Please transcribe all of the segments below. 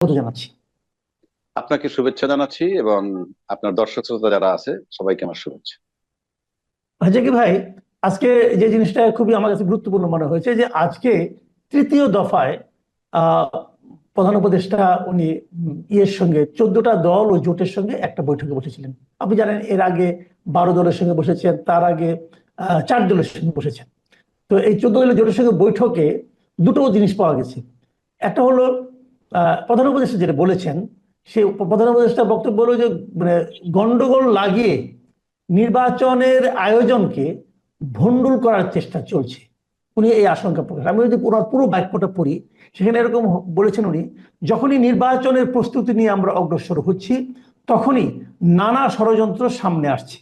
স্বাগত জানাচ্ছি। আপনাকে শুভেচ্ছা জানাচ্ছি এবং আপনার দর্শক শ্রোতা যারা আছে সবাইকে আমার শুভেচ্ছা। হাজাকি ভাই আজকে যে জিনিসটা খুবই আমার কাছে গুরুত্বপূর্ণ মনে হয়েছে যে আজকে তৃতীয় দফায় প্রধান উপদেষ্টা উনি ইয়ের সঙ্গে চোদ্দটা দল ও জোটের সঙ্গে একটা বৈঠকে বসেছিলেন। আপনি জানেন এর আগে বারো দলের সঙ্গে বসেছেন তার আগে আহ, চার দলের সঙ্গে বসেছেন। তো এই চোদ্দ দলের জোটের সঙ্গে বৈঠকে দুটো জিনিস পাওয়া গেছে। একটা হলো প্রধান উপদেষ্টা যেটা বলেছেন, সে প্রধান উপদেষ্টা বক্তব্য হলো যে মানে গন্ডগোল লাগিয়ে নির্বাচনের আয়োজনকে ভণ্ডুল করার চেষ্টা চলছে। উনি এই আশঙ্কা প্রকাশ আমি যদি পুরো পুরো বাক্যটা পড়ি, সেখানে এরকম বলেছেন উনি, যখনই নির্বাচনের প্রস্তুতি নিয়ে আমরা অগ্রসর হচ্ছি, তখনই নানা ষড়যন্ত্র সামনে আসছে।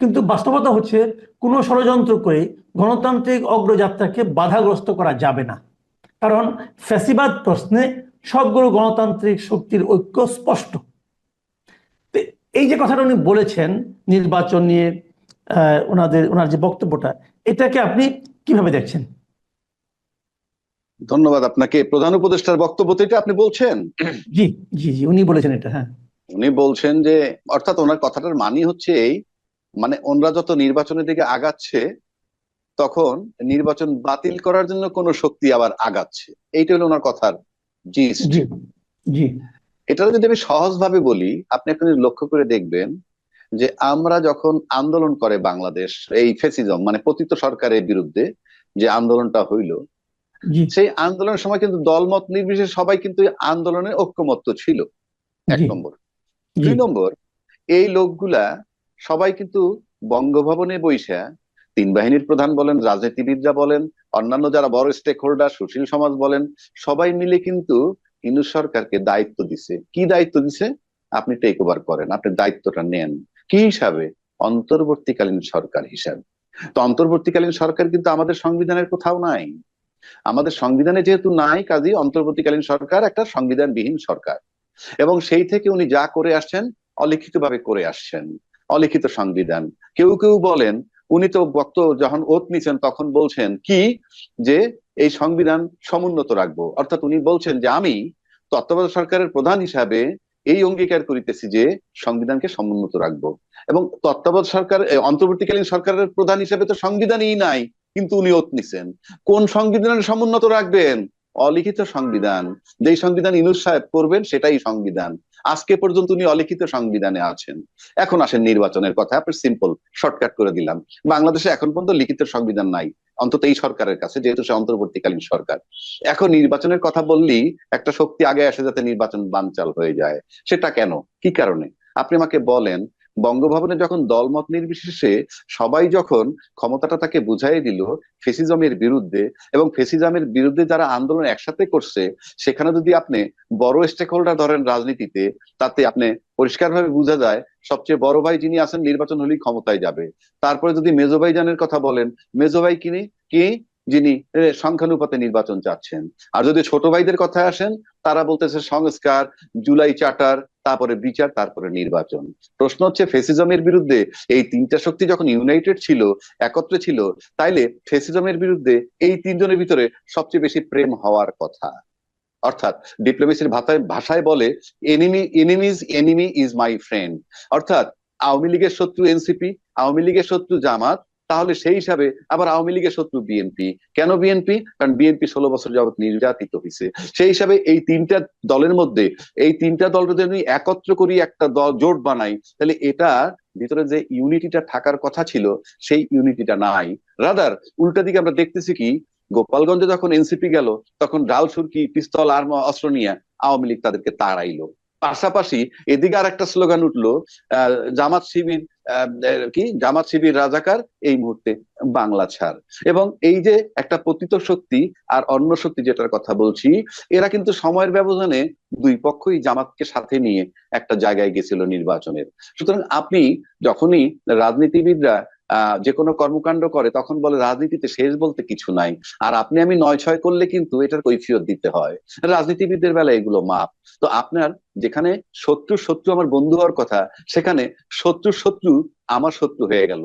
কিন্তু বাস্তবতা হচ্ছে, কোনো ষড়যন্ত্র করে গণতান্ত্রিক অগ্রযাত্রাকে বাধাগ্রস্ত করা যাবে না। কারণ ফ্যাসিবাদ প্রশ্নে সবগুলো গণতান্ত্রিক শক্তির ঐক্য স্পষ্ট। এই যে কথাটা উনি বলেছেন নির্বাচন নিয়ে ওনাদের ওনার যে বক্তব্যটা এটাকে আপনি কীভাবে দেখছেন? ধন্যবাদ আপনাকে। প্রধান উপদেষ্টার বক্তব্য তো এটা আপনি বলছেন? জি জি জি উনি বলেছেন এটা হ্যাঁ। উনি বলছেন যে অর্থাৎ ওনার কথাটার মানি হচ্ছে এই মানে ওনরা যত নির্বাচনের দিকে আগাচ্ছে তখন নির্বাচন বাতিল করার জন্য কোন শক্তি আবার আগাচ্ছে। এইটা হলো ওনার কথার জিস্ট জি এটা যদি আমি সহজভাবে বলি আপনি এখন লক্ষ্য করে দেখবেন যে আমরা যখন আন্দোলন করে বাংলাদেশ এই ফেসিজম মানে পতিত সরকারের বিরুদ্ধে যে আন্দোলনটা হইল সেই আন্দোলনের সময় কিন্তু দলমত নির্বিশেষে সবাই কিন্তু আন্দোলনে ঐক্যমত্য ছিল। এক নম্বর। দুই নম্বর এই লোকগুলা সবাই কিন্তু বঙ্গভবনে বৈশা তিন বাহিনীর প্রধান বলেন, রাজনীতিবিদরা বলেন, অন্যান্য যারা বড় স্টেক হোল্ডার সুশীল সমাজ বলেন, সবাই মিলে কিন্তু ইনু সরকারকে দায়িত্ব দিছে। কি দায়িত্ব দিছে? আপনি টেক ওভার করেন, আপনি দায়িত্বটা নেন। কি হিসাবে? অন্তর্বর্তীকালীন সরকার হিসাবে। তো অন্তর্বর্তীকালীন সরকার কিন্তু আমাদের সংবিধানের কোথাও নাই। আমাদের সংবিধানে যেহেতু নাই কাজেই অন্তর্বর্তীকালীন সরকার একটা সংবিধানবিহীন সরকার। এবং সেই থেকে উনি যা করে আসছেন অলিখিত ভাবে করে আসছেন। অলিখিত সংবিধান। কেউ কেউ বলেন উনি তো বক্ত যখন ওত নিছেন, তখন বলছেন কি? যে এই সংবিধান সমুন্নত রাখব। অর্থাৎ উনি বলছেন যে আমি তত্ত্বাবধায়ক সরকারের প্রধান হিসাবে এই অঙ্গীকার করিতেছি যে সংবিধানকে সমুন্নত রাখব। এবং তত্ত্বাবধায়ক সরকার অন্তর্বর্তীকালীন সরকারের প্রধান হিসাবে তো সংবিধানই নাই, কিন্তু উনি ওত নিছেন। কোন সংবিধানের সমুন্নত রাখবেন? অলিখিত সংবিধান। যেই সংবিধান ইনুস সাহেব করবেন, সেটাই সংবিধান। আজকে পর্যন্ত উনি অলিখিত সংবিধানে আছেন। এখন আসেন নির্বাচনের কথা আপনি সিম্পল শর্টকাট করে দিলাম। বাংলাদেশে এখন পর্যন্ত লিখিত সংবিধান নাই। অন্তত এই সরকারের কাছে, যেহেতু সে অন্তর্বর্তীকালীন সরকার। এখন নির্বাচনের কথা বললেই একটা শক্তি আগে আসে যাতে নির্বাচন বানচাল হয়ে যায়। সেটা কেন? কি কারণে? আপনি আমাকে বলেন বঙ্গভবনে যখন দলমত নির্বিশেষে সবাই যখন ক্ষমতাটা তাকে বুঝাই দিল, ফেসিজমের বিরুদ্ধে এবং ফেসিজমের বিরুদ্ধে যারা আন্দোলন একসাথে করছে, সেখানে যদি আপনি বড় স্টেক হোল্ডার ধরেন রাজনীতিতে, তাতে আপনি পরিষ্কারভাবে বোঝা যায় সবচেয়ে বড় ভাই যিনি আছেন নির্বাচন হলেই ক্ষমতায় যাবে। তারপরে যদি মেজো ভাইজানের কথা বলেন মেজো ভাই কিনি? কি? যিনি সংখ্যানুপাতে নির্বাচন চাচ্ছেন। আর যদি ছোট ভাইদের কথা আসেন, তারা বলতেছে সংস্কার, জুলাই চার্টার তারপরে বিচার, তারপরে নির্বাচন। প্রশ্ন হচ্ছে, ফেসিজমের বিরুদ্ধে এই তিনটা শক্তি যখন ইউনাইটেড ছিল, একত্রে ছিল, তাইলে ফেসিজমের বিরুদ্ধে এই তিনজনের ভিতরে সবচেয়ে বেশি প্রেম হওয়ার কথা। অর্থাৎ ডিপ্লোমেসির ভাষায় ভাষায় বলে enemy enemies enemy is my friend অর্থাৎ আওয়ামী লীগের শত্রু এনসিপি আওয়ামী লীগের শত্রু জামাত তাহলে সেই হিসাবে আবার আওয়ামী লীগের শত্রু বিএনপি। কেন বিএনপি? কারণ বিএনপি ষোলো বছর যাবত নির্যাতিত হয়েছে সেই হিসাবে এই তিনটা দলের মধ্যে এই তিনটা দল যদি আমি একত্র করি একটা দল জোট বানাই তাহলে এটা ভিতরে যে ইউনিটিটা থাকার কথা ছিল সেই ইউনিটিটা নাই। রাদার উল্টা দিকে আমরা দেখতেছি কি গোপালগঞ্জে যখন এনসিপি গেল তখন ডাল সুরকি পিস্তল আর অস্ত্র নিয়ে আওয়ামী লীগ তাদেরকে তাড়াইলো। পাশাপাশি এদিকে আর একটা স্লোগান উঠল আহ, জামাত শিবির কি? জামাত শিবির রাজাকার এই মুহূর্তে বাংলা ছাড়। এবং এই যে একটা পতিত শক্তি আর অন্য শক্তি যেটার কথা বলছি, এরা কিন্তু সময়ের ব্যবধানে দুই পক্ষই জামাতকে সাথে নিয়ে একটা জায়গায় গেছিল নির্বাচনের। সুতরাং আপনি যখনই রাজনীতিবিদরা যে কোনো কর্মকাণ্ড করে, তখন বলে রাজনীতিতে শেষ বলতে কিছু নাই। আর আপনি আমি নয় ছয় করলে কিন্তু এটার কৈফিয়ত দিতে হয়। রাজনীতিবিদদের বেলায় এগুলো মাপ। তো আপনার যেখানে শত্রু শত্রু আমার বন্ধু হওয়ার কথা, সেখানে শত্রু শত্রু আমার শত্রু হয়ে গেল।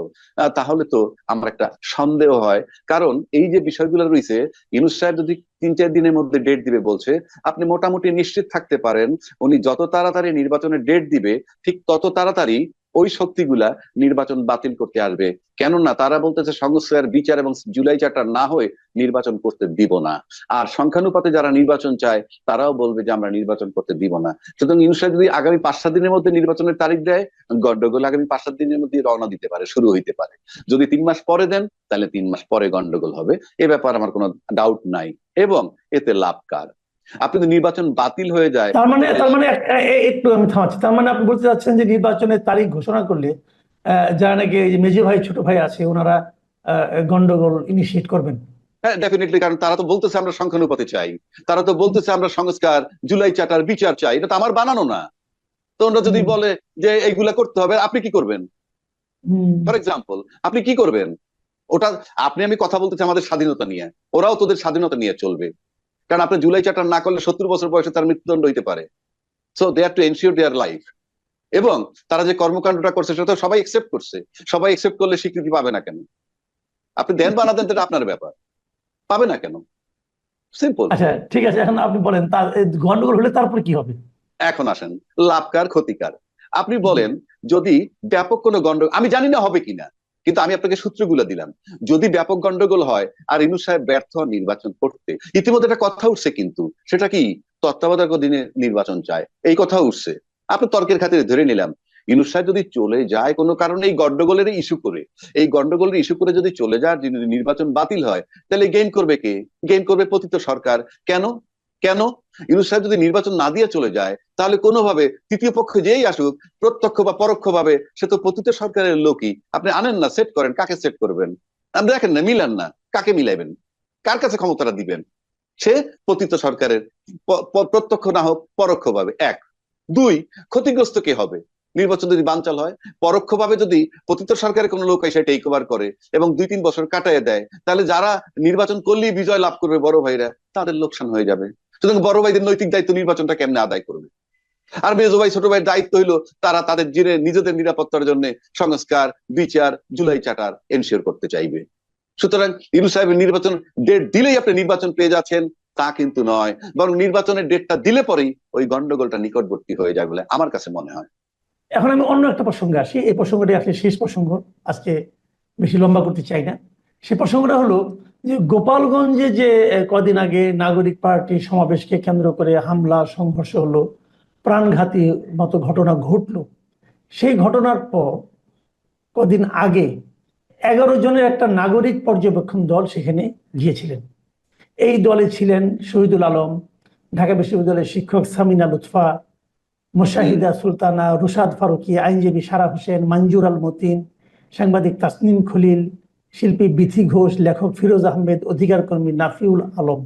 তাহলে তো আমার একটা সন্দেহ হয়। কারণ এই যে বিষয়গুলো রয়েছে, ইউনুস সাহেব যদি তিন চার দিনের মধ্যে ডেট দিবে বলছে, আপনি মোটামুটি নিশ্চিত থাকতে পারেন, উনি যত তাড়াতাড়ি নির্বাচনের ডেট দিবে, ঠিক তত তাড়াতাড়ি ওই শক্তিগুলা নির্বাচন বাতিল করতে আসবে। কেননা তারা বলতেছে সংস্কার, বিচার এবং জুলাই চার্টার না হয়ে নির্বাচন করতে দিব না। আর সংখ্যানুপাতে যারা নির্বাচন চায়, তারাও বলবে যে আমরা নির্বাচন করতে দিব না। সুতরাং সাহেব যদি আগামী পাঁচ, সাত দিনের মধ্যে নির্বাচনের তারিখ দেয় গন্ডগোল আগামী পাঁচ, সাত দিনের মধ্যে রওনা দিতে পারে, শুরু হইতে পারে। যদি তিন মাস পরে দেন, তাহলে তিন মাস পরে গন্ডগোল হবে। এ ব্যাপার আমার কোনো ডাউট নাই। এবং এতে লাভ কার? আপনি যদি নির্বাচন বাতিল হয়ে যায়। তার মানে তার মানে একটু আমি থামাচ্ছি। তার মানে আপনি বলতে চাচ্ছেন যে নির্বাচনের তারিখ ঘোষণা করলে যারা নাকি মেজে ভাই ছোট ভাই আছে ওনারা গন্ডগোল ইনিশিয়েট করবেন। হ্যাঁ ডেফিনেটলি কারণ তারা তো বলতেছে আমরা সংখ্যানুপাতে চাই। তারা তো বলতেছে আমরা সংস্কার জুলাই চার্টার বিচার চাই। এটা তো আমার বানানো না। তো ওরা যদি বলে যে এইগুলা করতে হবে আপনি কি করবেন? হুম, ফর এক্সাম্পল আপনি কি করবেন? ওটা আপনি আমি কথা বলতেছি আমাদের স্বাধীনতা নিয়ে। ওরাও তোদের স্বাধীনতা নিয়ে চলবে। কারণ আপনি জুলাই চার্টার না করলে সত্তর বছর বয়সে তার মৃত্যুদণ্ড হইতে পারে। So they are to ensure their life এবং তারা যে কর্মকাণ্ডটা করছে সেটা সবাই একসেপ্ট করছে। সবাই একসেপ্ট করলে স্বীকৃতি পাবে না কেন? আপনি দেন বা না দেন এটা আপনার ব্যাপার। পাবে না কেন? সিম্পল আচ্ছা ঠিক আছে এখন আপনি বলেন তার গন্ডগোল হলে তারপরে কি হবে? এখন আসেন লাভকার ক্ষতিকার। আপনি বলেন যদি ব্যাপক কোনো গন্ডগোল আমি জানি না হবে কিনা। কিন্তু আমি আপনাকে সূত্রগুলো দিলাম। যদি ব্যাপক গন্ডগোল হয় আর ইনু সাহেব ব্যর্থ নির্বাচন করতে, ইতিমধ্যে একটা কথা উঠছে কিন্তু, সেটা কি তত্ত্বাবধায়ক দিনে নির্বাচন চায়? এই কথা উঠছে। আপনি তর্কের খাতিরে ধরে নিলাম ইনু সাহেব যদি চলে যায় কোনো কারণে এই গন্ডগোলের ইস্যু করে, এই গন্ডগোলের ইস্যু করে যদি চলে যায় নির্বাচন বাতিল হয়, তাহলে গেইন করবে কে? গেইন করবে পতিত সরকার। কেন? কেন? ইউনুস সাহেব যদি নির্বাচন না দিয়ে চলে যায়, তাহলে কোনোভাবে তৃতীয় পক্ষ যেই আসুক, প্রত্যক্ষ বা পরোক্ষ ভাবে সে তো পতিত সরকারের লোকই। আপনি আনেন না, সেট করেন, কাকে সেট করবেন? আপনি দেখেন না, মিলান না, কাকে মিলাইবেন? কার কাছে ক্ষমতাটা দিবেন? সে পতিত সরকারের প্রত্যক্ষ না হোক পরোক্ষ ভাবে এক। দুই, ক্ষতিগ্রস্ত কে হবে? নির্বাচন যদি বানচাল হয়, পরোক্ষভাবে যদি পতিত সরকারের কোনো লোক এসে টেক ওভার করে এবং দুই তিন বছর কাটায় দেয়, তাহলে যারা নির্বাচন করলেই বিজয় লাভ করবে বড় ভাইরা, তাদের লোকসান হয়ে যাবে। সুতরাং বড় ভাইদের নৈতিক দায়িত্ব নির্বাচনটা কেমনে আদায় করবে? আর মেজো ভাই, ছোট ভাইয়ের দায়িত্ব হইল তারা তাদের জিনে নিজেদের নিরাপত্তার জন্য সংস্কার, বিচার, জুলাই চার্টার এনশিওর করতে চাইবে। সুতরাং ইরু সাহেবের নির্বাচন ডেট দিলেই আপনি নির্বাচন পেয়ে যাচ্ছেন, তা কিন্তু নয়। বরং নির্বাচনের ডেটটা দিলে পরেই ওই গন্ডগোলটা নিকটবর্তী হয়ে যায় বলে আমার কাছে মনে হয়। এখন আমি অন্য একটা প্রসঙ্গে আসি। এই প্রসঙ্গটি আসলে শেষ প্রসঙ্গ। আজকে বেশি লম্বা করতে চাই না। সে প্রসঙ্গটা হলো যে গোপালগঞ্জে যে কদিন আগে নাগরিক পার্টি সমাবেশকে কেন্দ্র করে হামলা, সংঘর্ষ হলো, প্রাণঘাতী মতো ঘটনা ঘটলো। সেই ঘটনার পর কদিন আগে এগারো জনের একটা নাগরিক পর্যবেক্ষণ দল সেখানে গিয়েছিলেন। এই দলে ছিলেন শহীদুল আলম, ঢাকা বিশ্ববিদ্যালয়ের শিক্ষক সামিনা লুৎফা, মুশাহিদা সুলতানা, রুশাদ ফারুকি, আইনজীবী সারা হোসেন মঞ্জুর আল মতিন, সাংবাদিক তাসনিম খলিল শিল্পী বিথি ঘোষ, লেখক ফিরোজ আহমেদ অধিকার কর্মী নাফিউল আলম।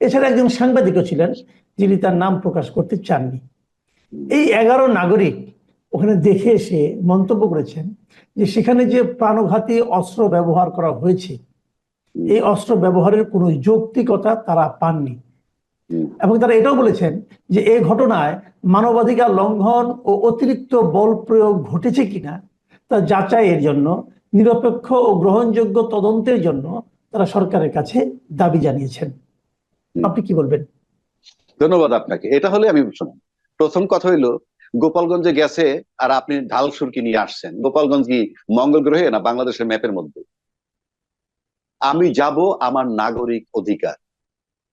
এছাড়া একজন সাংবাদিকও ছিলেন, যিনি তার নাম প্রকাশ করতে চাননি। এই এগারো নাগরিক ওখানে দেখে এসে মন্তব্য করেছেন যে সেখানে যে প্রাণঘাতী অস্ত্র ব্যবহার করা হয়েছে, এই অস্ত্র ব্যবহারের কোনো যৌক্তিকতা তারা পাননি। এবং তারা এটাও বলেছেন যে এই ঘটনায় মানবাধিকার লঙ্ঘন ও অতিরিক্ত বল প্রয়োগ ঘটেছে কিনা তা যাচাইয়ের জন্য নিরপেক্ষ ও গ্রহণযোগ্য তদন্তের জন্য তারা সরকারের কাছে দাবি জানিয়েছেন। আপনি কি বলবেন? ধন্যবাদ আপনাকে। এটা হলে আমি শুনুন। প্রথম কথা হইল গোপালগঞ্জে গেছে আর আপনি ঢাল সুরকি নিয়ে আসছেন। গোপালগঞ্জ কি মঙ্গল গ্রহে না বাংলাদেশের ম্যাপের মধ্যে? আমি যাব আমার নাগরিক অধিকার।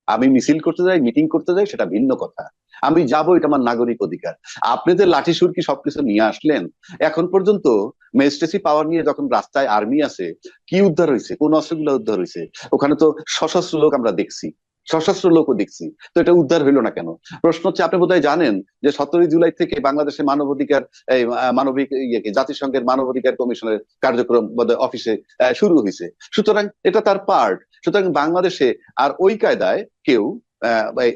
আমি মিছিল করতে যাই মিটিং করতে যাই সেটা ভিন্ন কথা। আমি যাব, এটা আমার নাগরিক অধিকার। আপনি যে লাঠি সুরকি সবকিছু নিয়ে আসলেন, এখন পর্যন্ত ম্যাজিস্ট্রেসি পাওয়ার নিয়ে যখন রাস্তায় আর্মি আছে, কি উদ্ধার হয়েছে কোন অস্ত্রগুলো উদ্ধার হয়েছে ওখানে তো সশস্ত্র লোক আমরা দেখছি। সশস্ত্র লোকও দেখছি। তো এটা উদ্ধার হইল না কেন? প্রশ্ন হচ্ছে, আপনি বোধহয় জানেন যে সতেরোই জুলাই থেকে বাংলাদেশের মানবাধিকার মানবিক ইয়েকে জাতিসংঘের মানবাধিকার কমিশনের কার্যক্রম অফিসে শুরু হয়েছে সুতরাং এটা তার পার্ট সুতরাং বাংলাদেশে আর ওই কায়দায় কেউ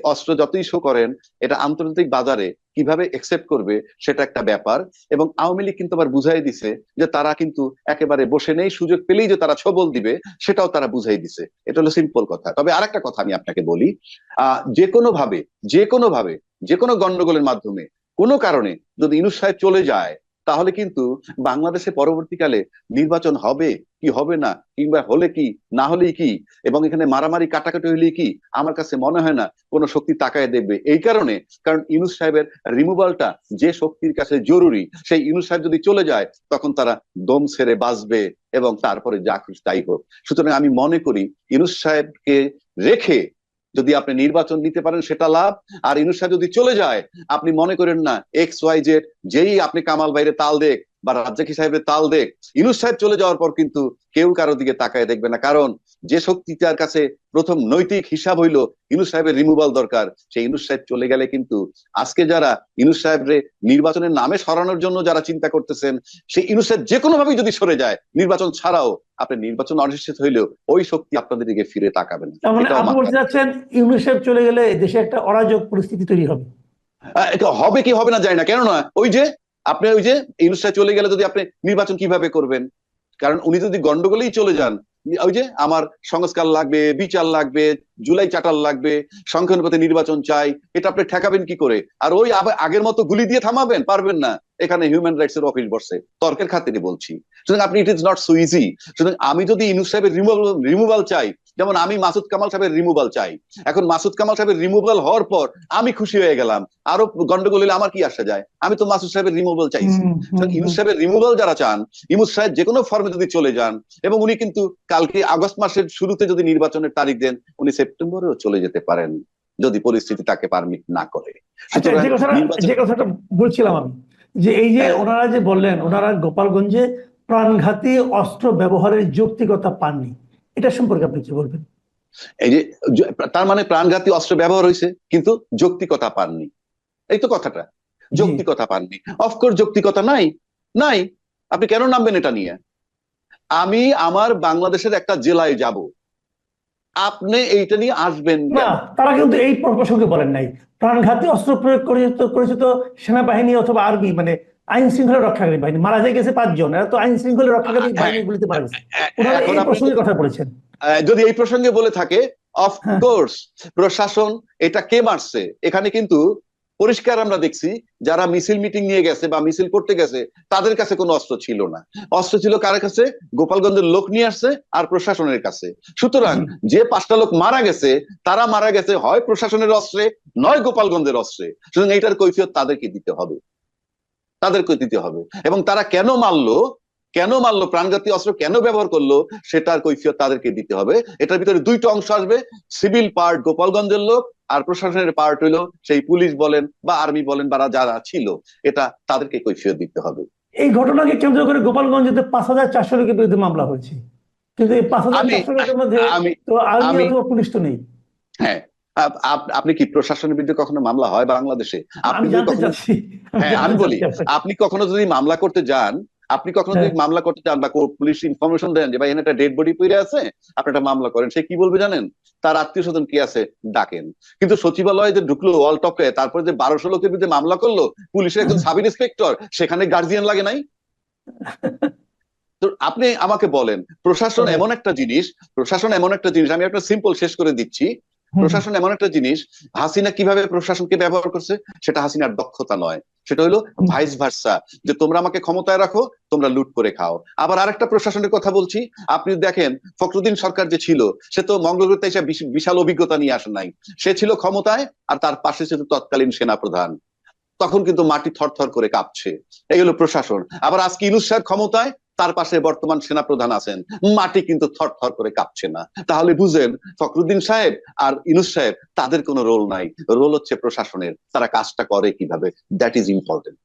অস্ত্র যতই শো করেন, এটা আন্তর্জাতিক বাজারে কীভাবে একসেপ্ট করবে সেটা একটা ব্যাপার। এবং আওয়ামী লীগ কিন্তু আবার বুঝাই দিছে যে তারা কিন্তু একেবারে বসে নেই, সুযোগ পেলেই যে তারা ছবল দিবে, সেটাও তারা বুঝাই দিছে। এটা হলো সিম্পল কথা। তবে আরেকটা কথা আমি আপনাকে বলি, আহ, যে কোনো ভাবে যে কোনো ভাবে যে কোনো গন্ডগোলের মাধ্যমে কোনো কারণে যদি ইনুস সাহেব চলে যায় তাহলে কিন্তু বাংলাদেশে পরবর্তীকালে নির্বাচন হবে কি হবে না, কিংবা হলে কি, না হলেই কি, এবং এখানে মারামারি, কাটাকাটি হলেই কি, আমার কাছে মনে হয় না কোনো শক্তি তাকায় দেখবে। এই কারণে, কারণ ইনুস সাহেবের রিমুভালটা যে শক্তির কাছে জরুরি, সেই ইনুস সাহেব যদি চলে যায়, তখন তারা দম ছেড়ে বাঁচবে এবং তারপরে যা খুশি তাই হোক। সুতরাং আমি মনে করি ইনুস সাহেবকে রেখে যদি আপনি নির্বাচন নিতে পারেন, সেটা লাভ। আর ইনুস যদি চলে যায়, আপনি মনে করেন না এক্স ওয়াই জেড যেই আপনি কামাল বাইরে তাল দেখ বা রাজ্জাকি সাহেবের তাল দেখ। ইনুস সাহেব চলে যাওয়ার পর কিন্তু কেউ কারও দিকে তাকায় দেখবে না। কারণ যে শক্তি তার কাছে প্রথম নৈতিক হিসাব হইল ইনুস সাহেবের রিমুভাল দরকার। সেই ইনুস সাহেব চলে গেলে কিন্তু আজকে যারা ইনুস সাহেবরে নির্বাচনের নামে সরানোর জন্য যারা চিন্তা করতেছেন সেই ইনুস সাহেব যে কোনো ভাবেই যদি সরে যায় নির্বাচন ছাড়াও আপনি নির্বাচন অনিশ্চিত হইলেও ওই শক্তি আপনাদের দিকে ফিরে তাকাবেন মানে আপনি বলতে চাচ্ছেন ইউনিসেফ চলে গেলে দেশে একটা অরাজক পরিস্থিতি তৈরি হবে। হবে কি হবে না যায় না। কেননা ওই যে আপনি ওই যে ইনুসটা চলে গেলে যদি আপনি নির্বাচন কীভাবে করবেন? কারণ উনি যদি গন্ডগোলেই চলে যান, ওই যে আমার সংস্কার লাগবে, বিচার লাগবে, জুলাই চাটাল লাগবে সংখ্যানুপাতে নির্বাচন চাই, এটা আপনি ঠেকাবেন কি করে? আর ওই আগের মতো গুলি দিয়ে থামাবেন? পারবেন না। এখানে হিউম্যান রাইটস এর অফিস বসে। তর্কের খাতিরে বলছি। সুতরাং আপনি it is not so easy সুতরাং আমি যদি ইনুস সাহেবের রিমুভাল রিমুভাল চাই যেমন আমি মাসুদ কামাল সাহেবের রিমুভাল চাই। এখন মাসুদ কামাল সাহেবের রিমুভাল হওয়ার পর আমি খুশি হয়ে গেলাম। আরও গন্ডগোল হলে আমার কি আসা যায়? আমি তো মাসুদ সাহেবের রিমুভাল চাইছি। ইউনুস সাহেবের রিমুভাল যারা চান ইউনুস সাহেব যে কোনো ফর্মে যদি চলে যান এবং উনি কিন্তু কালকে আগস্ট মাসের শুরুতে যদি নির্বাচনের তারিখ দেন উনি সেপ্টেম্বরেও চলে যেতে পারেন যদি পরিস্থিতি তাকে পারমিট না করে। যে কথাটা নির্বাচন- যে কথাটা বলছিলাম আমি যে এই যে হ্যাঁ। ওনারা যে বললেন ওনারা গোপালগঞ্জে প্রাণঘাতী অস্ত্র ব্যবহারের যৌক্তিকতা পাননি। এটা সম্পর্কে আপনি কি বলবেন? এই যে তার মানে প্রাণঘাতী অস্ত্র ব্যবহার হয়েছে কিন্তু যৌক্তিকতা পাননি। এই তো কথাটা। যৌক্তিকতা পাননি। অফকোর্স যৌক্তিকতা নাই। নাই। আপনি কেন নামবেন এটা নিয়ে? আমি আমার বাংলাদেশের একটা জেলায় যাব। আপনি এইটা নিয়ে আসবেন না তারা কিন্তু এই প্রসঙ্গে বলেন নাই। প্রাণঘাতী অস্ত্র প্রয়োগ করেছে তো করেছে তো সেনাবাহিনী অথবা আর্মি মানে আইন শৃঙ্খলা রক্ষাকারী বাহিনী মারা যায় গেছে পাঁচজন এরা তো আইন শৃঙ্খলা রক্ষাকারী হ্যাঁ। বাহিনীগুলিতে মারা গেছে ওনারা এই কথা বলেছেন। যদি এই প্রসঙ্গে বলে থাকে হ্যাঁ। অফকোর্স প্রশাসন এটা কে মারছে? এখানে কিন্তু পরিষ্কার আমরা দেখছি যারা মিছিল মিটিং নিয়ে গেছে বা মিছিল করতে গেছে তাদের কাছে কোনো অস্ত্র ছিল না। অস্ত্র ছিল কার কাছে? গোপালগঞ্জের লোক নিয়ে আসছে আর প্রশাসনের কাছে। সুতরাং যে পাঁচটা লোক মারা গেছে তারা মারা গেছে হয় প্রশাসনের অস্ত্রে নয় গোপালগঞ্জের অস্ত্রে। সুতরাং এইটার কৈফিয়ত তাদেরকে দিতে হবে। তাদেরকে দিতে হবে। এবং তারা কেন মারলো কেন মারলো প্রাণঘাতী অস্ত্র কেন ব্যবহার করল সেটার কৈফিয়ত তাদেরকে দিতে হবে। এটার ভিতরে দুইটা অংশ আসবে সিভিল পার্ট গোপালগঞ্জের লোক আর প্রশাসনের পার্ট হইল সেই পুলিশ বলেন বা আর্মি বলেন বা যারা ছিল এটা তাদেরকে কৈফিয়ত দিতে হবে। এই ঘটনাকে কেন্দ্র করে গোপালগঞ্জে পাঁচ হাজার চারশো লোকের বিরুদ্ধে মামলা হয়েছে। কিন্তু এই পাঁচ হাজার চারশো লোকের মধ্যে তো আর্মি অথবা পুলিশ তো নেই। হ্যাঁ। আপনি কি প্রশাসনের বিরুদ্ধে কখনো মামলা হয় বাংলাদেশে? আপনি হ্যাঁ আমি বলি আপনি কখনো যদি মামলা করতে যান আপনি কখনো যদি হ্যাঁ। মামলা করতে চান বা পুলিশ ইনফরমেশন দেন যে ভাই এখানে একটা ডেড বডি পড়ে আছে আপনি একটা মামলা করেন। সে কি বলবে জানেন? তার আত্মীয় স্বজন কি আছে? ডাকেন। কিন্তু সচিবালয়ে যে ঢুকলো ওয়াল টপে তারপরে যে বারোশো লোকের বিরুদ্ধে মামলা করল পুলিশের একজন সাব ইন্সপেক্টর সেখানে গার্জিয়ান লাগে নাই? তো আপনি আমাকে বলেন প্রশাসন হ্যাঁ। এমন একটা জিনিস প্রশাসন এমন একটা জিনিস আমি একটা সিম্পল শেষ করে দিচ্ছি প্রশাসন এমন একটা জিনিস হাসিনা কীভাবে প্রশাসনকে ব্যবহার করছে সেটা হাসিনার দক্ষতা নয়। সেটা হলো ভাইস ভার্সা যে তোমরা আমাকে ক্ষমতায় রাখো তোমরা লুট করে খাও। আবার আরেকটা প্রশাসনের কথা বলছি আপনি দেখেন ফখরুদ্দিন সরকার যে ছিল সে তো মঙ্গলগ্রতে এসে বিশাল অভিজ্ঞতা নিয়ে আসে নাই। সে ছিল ক্ষমতায় আর তার পাশে ছিল তৎকালীন সেনাপ্রধান। তখন কিন্তু মাটি থরথর করে কাঁপছে। এই হলো প্রশাসন। আবার আজকে ইনুস সাহেব ক্ষমতায় তার পাশে বর্তমান সেনাপ্রধান আছেন। মাটি কিন্তু থর থর করে কাঁপছে না। তাহলে বুঝেন, ফখরুদ্দিন সাহেব আর ইনুস সাহেব, তাদের কোনো রোল নাই। রোল হচ্ছে প্রশাসনের। তারা কাজটা করে কীভাবে? That is important